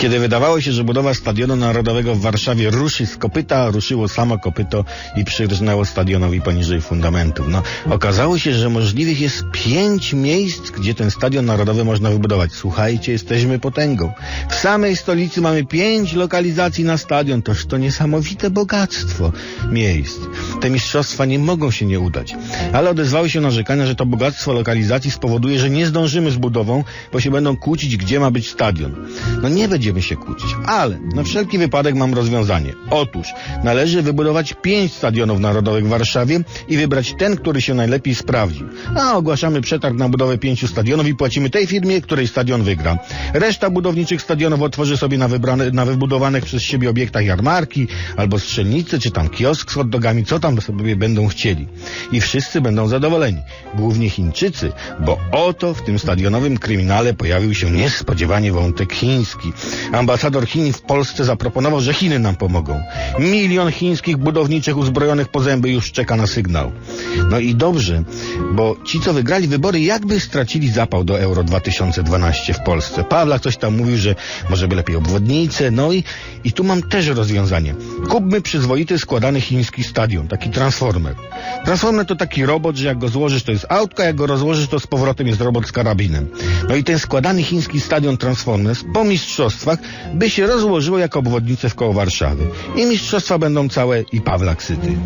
Kiedy wydawało się, że budowa stadionu narodowego w Warszawie ruszy z kopyta, ruszyło samo kopyto i przyrżnęło stadionowi poniżej fundamentów. No, okazało się, że możliwych jest pięć miejsc, gdzie ten stadion narodowy można wybudować. Słuchajcie, jesteśmy potęgą. W samej stolicy mamy pięć lokalizacji na stadion. Toż to niesamowite bogactwo miejsc. Te mistrzostwa nie mogą się nie udać. Ale odezwały się narzekania, że to bogactwo lokalizacji spowoduje, że nie zdążymy z budową, bo się będą kłócić, gdzie ma być stadion. No nie będziemy się kłócić, ale na wszelki wypadek mam rozwiązanie. Otóż należy wybudować pięć stadionów narodowych w Warszawie i wybrać ten, który się najlepiej sprawdzi. A ogłaszamy przetarg na budowę pięciu stadionów i płacimy tej firmie, której stadion wygra. Reszta budowniczych stadionów otworzy sobie na, wybrane, na wybudowanych przez siebie obiektach jarmarki, albo strzelnicy, czy tam kiosk z hot dogami, co tam sobie będą chcieli. I wszyscy będą zadowoleni. Głównie Chińczycy, bo oto w tym stadionowym kryminale pojawił się niespodziewanie wątek chiński. Ambasador Chin w Polsce zaproponował, że Chiny nam pomogą. Milion chińskich budowniczych uzbrojonych po zęby już czeka na sygnał. No i dobrze, bo ci, co wygrali wybory, jakby stracili zapał do Euro 2012 w Polsce. Pawlak coś tam mówił, że może by lepiej obwodnice, no i, i tu mam też rozwiązanie. Kupmy przyzwoity składany chiński stadion, taki transformer. Transformer to taki robot, że jak go złożysz to jest autko, jak go rozłożysz to z powrotem jest robot z karabinem. No i ten składany chiński stadion Transformers po mistrzostwach by się rozłożyło jako obwodnice w koło Warszawy. I mistrzostwa będą całe i Pawlak syty.